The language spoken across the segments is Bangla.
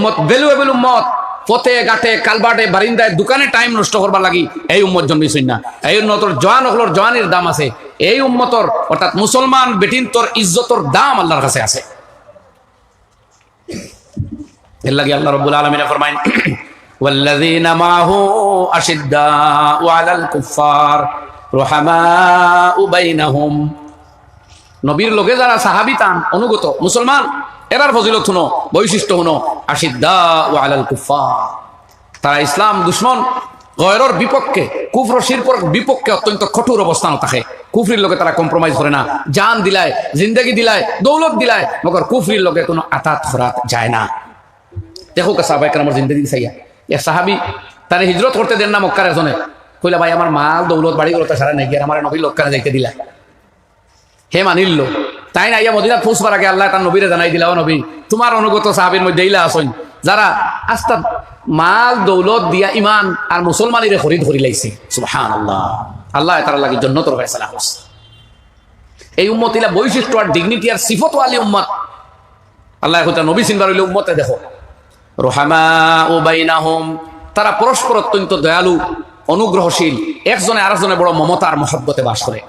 উম্মত ভ্যালুয়েবল উম্মত পথে ঘাটে কালবাটে বারিন্দায় দোকানে টাইম নষ্ট করবার লাগি এই উম্মত জন্মিছই না এই উন্নতর জওয়ান হকলর জওয়ানির দাম আছে এই উম্মতর অর্থাৎ মুসলমান বেটিন তোর ইজ্জতর দাম আল্লাহর কাছে আছে এর লাগি আল্লাহ রব্বুল আলমিনে ফরমাইন والذين معه أشداء على الكفار رحماء بينهم নবীর লোকে যারা সাহাবি তান অনুগত মুসলমান এরার ফজিলত শুনো, বৈশিষ্ট্য শুনো। আশিদ্দা ও আলাল কুফার তারা ইসলাম দুশ্মন, গয়রর বিপক্ষে, কুফর শিরপর বিপক্ষে অত্যন্ত কঠোর অবস্থান থাকে। কুফরির লোকে তারা কম্প্রোমাইজ করে না। জান দিলায়, জিন্দগি দিলায়, দৌলত দিলায়, মগর কুফরির লোকে কোনো আতাত খরাত যায় না। দেখো কে সাহাবাই আমার জিন্দগি চাইয়া এ সাহাবি, তারা হিজরত করতে দেন না মক্কার এজনে কইলা, ভাই, আমার মাল, দৌলত, বাড়ি গেলো সারা নাকি আর আমার নবীর লোককারে যাইতে দিলা। হে মানিল তাই না, ইয়া মদিনা পৌঁছবার আগে আল্লাহ তার নবীরে জানাই দিলা নবী। তোমার অনুগত সাহাবির মধ্যে ইলা আসইন। যারা আস্তা মাল, দৌলত দিয়া ইমান আর মুসলমানিরে খরিদ করি লাইছে। সুবহান আল্লাহ আল্লাহ তার লাগি জন্নতর ফয়সালা করছে। এই উম্মত ইলা বৈশিষ্ট্য আর ডিগনিটি আর সিফত আলী উম্মত। আল্লাহ কথা নবী সিনবার হইলে উম্মতে দেখো। রোহামা ও বাইনাহম, তারা পরস্পর অত্যন্ত দয়ালু, অনুগ্রহশীল, একজনে আরেকজনে বড় মমতা আর মহব্বতে বাস করে।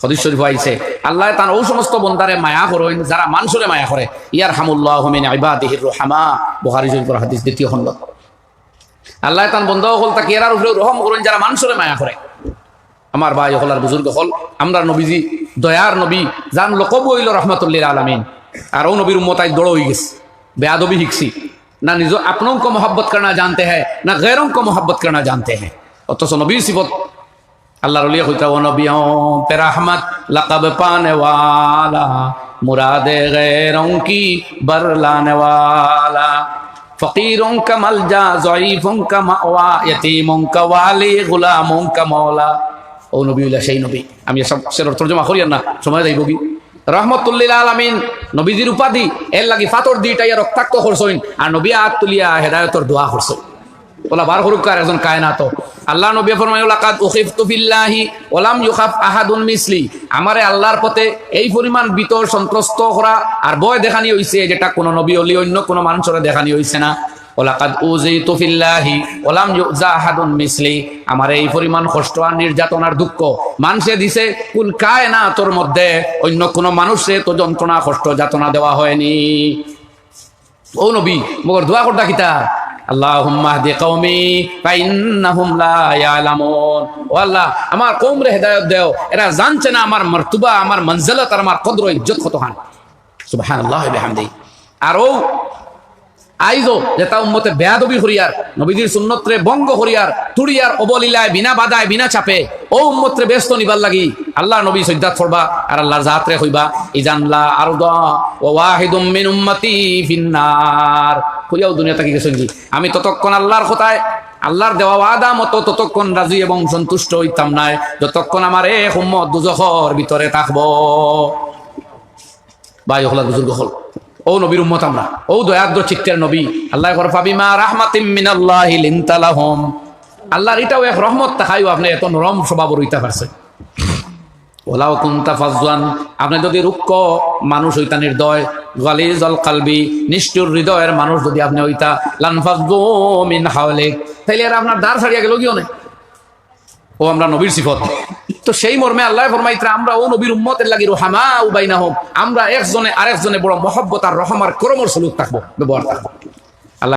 হদিস শরীফ আইছে আল্লাহ তার ও সমস্ত বন্দারে মায়া করেন যারা মানুষরে মায়া করে ইয়ার হামুল্লাহ হমিন ইবাদিহির রহমা বুখারী শরীফের হাদিস দ্বিতীয় খণ্ড আল্লাহ তান বন্ধ হল তাকে এরার উপরে রহম করেন যারা মানুষরে মায়া করে আমার ভাই হল আর বুজুর্গ হল আমরা নবীজি দয়ার নবী জান লোকব হইল রহমতুল্লিল আলমিন আর ও নবীর উম্মতাই দড় হয়ে গেছে বেয়াদবি শিখছি না নিজ अपनों को मोहब्बत करना जानते हैं ना गैरों को मोहब्बत करना जानते हैं অথচ নবীর সিফত আল্লাহর উলিয়া হইতা ও নবী তে রহমত লকব পানে ওয়ালা, মুরাদে গেরোং কি বরলানে ওয়ালা ফকিরোং কা মালজা জয়ীফোং কা মাওয়া ইয়তীমোং কা ওয়ালি গুলামোং কা মাওলা। ও নবী সেই নবী। আমি সব সের তর্জমা করি না, সময় যাইব কি? রহমতুল্লিল আলমিন, নবীজির উপাধি, এর লাগি ফাতর দুইটাইয়া রক্তাক্ত করছইন আর নবী আত তুলিয়া হেদায়তর দোয়া করছইন ওলা বার হরুক কার একজন কায়নাত। আল্লাহ নবী ফরমাই লাকাদ উখিফতু ওলাম ইউখাফ আহাদুন মিসলি। আমারে আল্লাহর পথে এই পরিমাণ বিতর সন্ত্রস্ত করা আর ভয় দেখানি হইছে, যেটা কোন নবী অলি, অন্য কোন মানুষের দেখানি হইছে না। আমার এই পরিমাণ কষ্ট আর নির্যাতনার দুঃখ মানুষে দিছে, কুল কায়নাতর মধ্যে অন্য কোন মানুষে তো যন্ত্রণা, কষ্ট, যাতনা দেওয়া হয়নি। ও নবী, মগর দোয়া করতা কিতা আল্লাহ, আমার কওমরে হেদায়েত দাও। এরা জানছে না আমার মর্তবা, আমার মঞ্জিলত আর আমার কদর ইজ্জত কত হান সুবহানাল্লাহ ওয়া বিহামদি। আর ও আইজো যেটা উম্মতে বেয়াদবি হরিয়ার নবীজির সুন্নতরে বঙ্গ হরিয়ার তুড়িয়ার অবলীলায়, বিনা বাদায় বিনা চাপে, ও উম্মতরে ব্যস্ত নিবার লাগি আল্লাহ নবী সৈদাত ফরবা আর আল্লাহর জাতরে হইবা। ইজানলা আরদা ও ওয়াহিদুম মিন উম্মতি ফিন্নার কইয়াও দুনিয়া থেকে গেছেন কি আমি ততক্ষণ আল্লাহর কথায়, আল্লাহর দেওয়া ওয়াদা মতো ততক্ষণ রাজি এবং সন্তুষ্ট হইতাম নাই। যতক্ষণ আমার এ উম্মত দুজখর ভিতরে থাকব। ভাই হল বুজুর্গ হল। ও নবীর উম্মত আমরা। ও দয়াদ্র চিত্তের নবী। আল্লাহ ফাবিমা রাহমাতিম মিনাল্লাহি লিনতালাহুম আল্লাহর এটাও এক রহমত তাকাইও আপনি এত নরম স্বভাব রইতে পারছেন। ওলাও কুন্তা ফাজওয়ান। আপনি যদি রুক্ষ মানুষ হইতা নির্দয় গালিজল কালবি, নিষ্ঠুর হৃদয়ের মানুষ যদি আপনি ওইটা তাইলে আর আপনার দাঁড় ছাড়িয়া গেল গিয়ে ও আমরা নবীর সিফত। তো সেই মর্মে আল্লাহ ফরমাইতে আমরা ও নবীর উম্মতের লাগি রোহামা উবাইনা হোক আমরা একজনে আরেকজনে বড় মহব্বত আর রহমার করমর সলুক থাকব, ব্যবহার থাকব।